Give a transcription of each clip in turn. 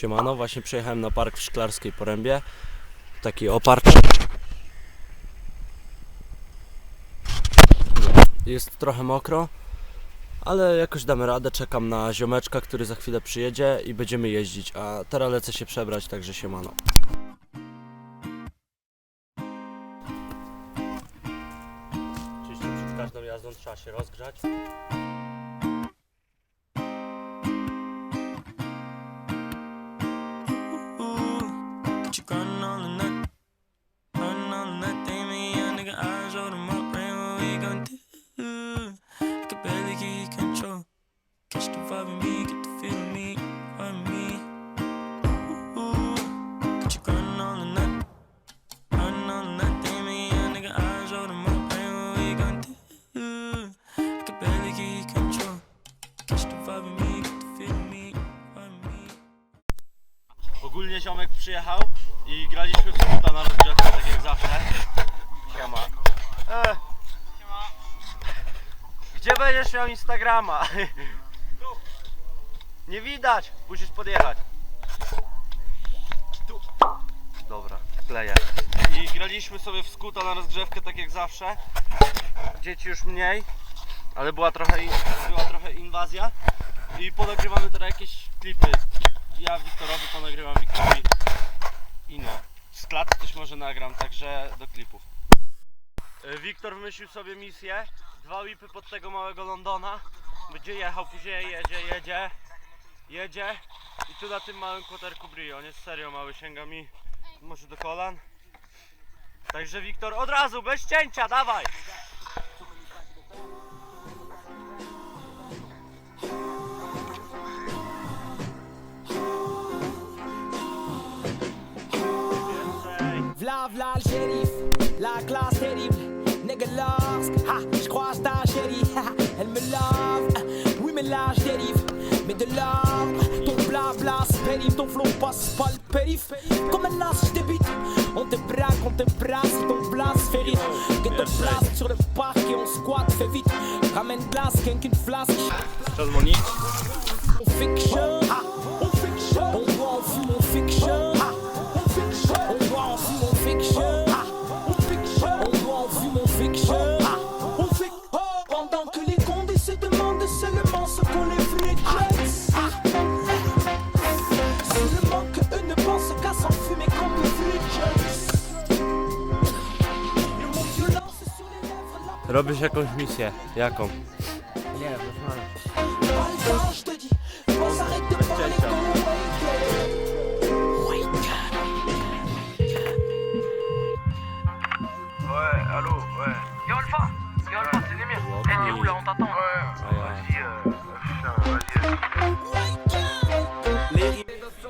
Siemano, właśnie przyjechałem na park w Szklarskiej Porębie. Taki opark. Jest trochę mokro, ale jakoś damy radę. Czekam na ziomeczka, który za chwilę przyjedzie i będziemy jeździć. A teraz lecę się przebrać, także siemano. Oczywiście przed każdą jazdą trzeba się rozgrzać. Brain what we gon' do. I can barely get control. Catch the vibe in me, get the feel me. On on me. Ogólnie ziomek przyjechał i graliśmy w skuta na rozgrzewkę, tak jak zawsze. Siema. Gdzie będziesz miał Instagrama? Nie widać, musisz podjechać. Tu. Dobra, kleję. I graliśmy sobie w skuta na rozgrzewkę, tak jak zawsze. Dzieci już mniej, ale była trochę, była trochę inwazja. I ponagrywamy teraz jakieś klipy ja Wiktorowi ponagrywam Wiktorowi i no, z klatki coś może nagram, także do klipów. E, Wiktor wymyślił sobie misję, dwa whipy pod tego małego Londona, będzie jechał, później jedzie, jedzie, jedzie. I tu na tym małym kłoterku bryje, on jest serio mały, sięga mi może do kolan. Także Wiktor od razu, bez cięcia, dawaj! V'là, v'là le shérif, périme, ton flow passe pas le périph. Comme un as, j'débite. On te braque, on te brasse, ton rire. Get the blast sur le parc et on squat, fait vite. Ramène glace, qu'une flasque. On fiction, Robisz jakąś misję, jaką? Ouais, allô, ouais. Yo Alpha Yo Alpha, c'est Nemir. Eh, t'es où là On t'attend. Ouais, vas-y, euh.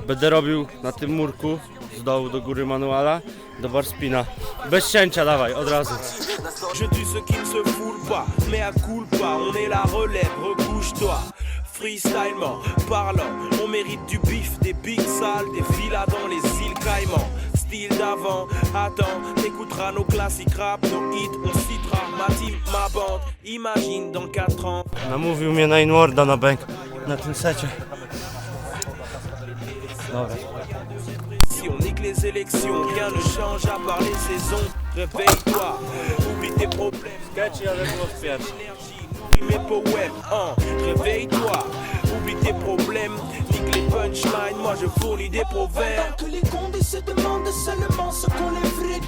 Będę robił na tym murku z dołu do góry manuala do barspina. Bez cięcia, dawaj, od razu. Je tue ceux qui ne se foulent pas, mais à culpa, on est la relève, recouche-toi. Freestylement, parlant, on mérite du bif, des big salles, des villas dans les îles Caïmans. Style d'avant, attends, t'écouteras nos classiques rap, nos hits, on citera ma team, ma bande. Imagine dans 4 ans. Namówił mnie na Inwarda na bank na tym secie. Dobra. Les élections, rien ne change à part les saisons. Réveille-toi, oublie tes problèmes. Énergie, nourris mes poèmes, hein. Réveille-toi, oublie tes problèmes, nique les punchlines, moi je fournis des proverbes. Pendant que les condés se demandent seulement ce qu'on les vrais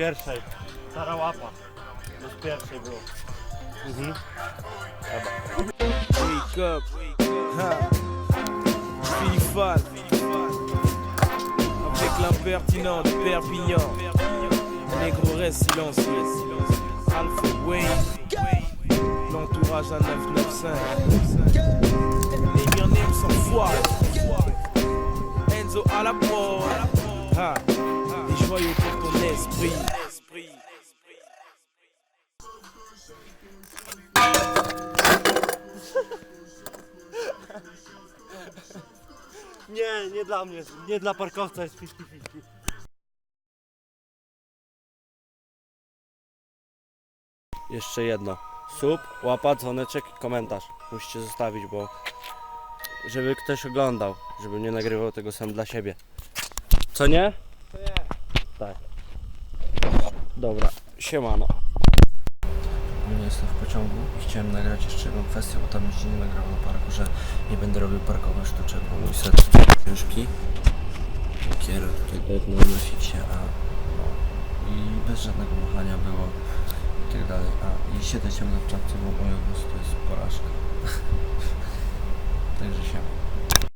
Pierwszej. Stara łapa. Bez pierwszej było. Mhm. Wake up, hein. Philippane, avec l'impertinent de Perpignan. Négro reste silencieux. Alpha Wayne, l'entourage à 995. Les Myriam sans foi. Enzo à la prod. l'esprit. Nie, nie dla mnie, nie dla parkowca jest 50-50. Jeszcze jedno. Sub, łapa, dzwoneczek i komentarz. Musicie zostawić, bo żeby ktoś oglądał, żeby nie nagrywał tego sam dla siebie. Co nie? Co nie. Tak. Dobra, siemano. Nie jestem w pociągu i chciałem nagrać jeszcze jedną kwestię, bo tam jeszcze nie nagrałem na parku, że nie będę robił parkowych sztuczek, bo mój set ciężki. Kier tutaj pewno nosić się, a no, i bez żadnego machania było i tak dalej. A i siedzę ciągle w czapce, bo moje to jest porażka. Także się.